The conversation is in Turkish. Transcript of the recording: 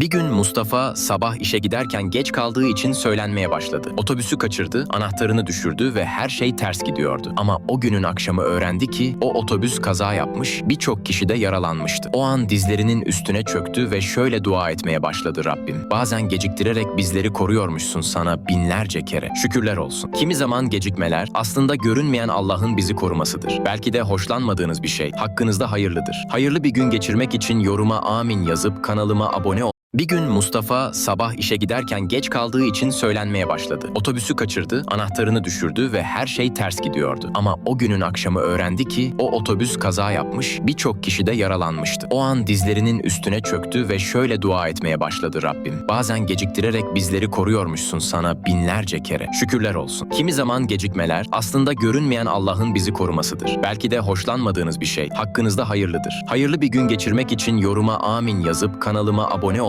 Bir gün Mustafa sabah işe giderken geç kaldığı için söylenmeye başladı. Otobüsü kaçırdı, anahtarını düşürdü ve her şey ters gidiyordu. Ama o günün akşamı öğrendi ki o otobüs kaza yapmış, birçok kişi de yaralanmıştı. O an dizlerinin üstüne çöktü ve şöyle dua etmeye başladı Rabbim. Bazen geciktirerek bizleri koruyormuşsun sana binlerce kere. Şükürler olsun. Kimi zaman gecikmeler aslında görünmeyen Allah'ın bizi korumasıdır. Belki de hoşlanmadığınız bir şey hakkınızda hayırlıdır. Hayırlı bir gün geçirmek için yoruma amin yazıp kanalıma abone ol. Bir gün Mustafa sabah işe giderken geç kaldığı için söylenmeye başladı. Otobüsü kaçırdı, anahtarını düşürdü ve her şey ters gidiyordu. Ama o günün akşamı öğrendi ki o otobüs kaza yapmış, birçok kişi de yaralanmıştı. O an dizlerinin üstüne çöktü ve şöyle dua etmeye başladı Rabbim. Bazen geciktirerek bizleri koruyormuşsun sana binlerce kere. Şükürler olsun. Kimi zaman gecikmeler aslında görünmeyen Allah'ın bizi korumasıdır. Belki de hoşlanmadığınız bir şey hakkınızda hayırlıdır. Hayırlı bir gün geçirmek için yoruma amin yazıp kanalıma abone ol.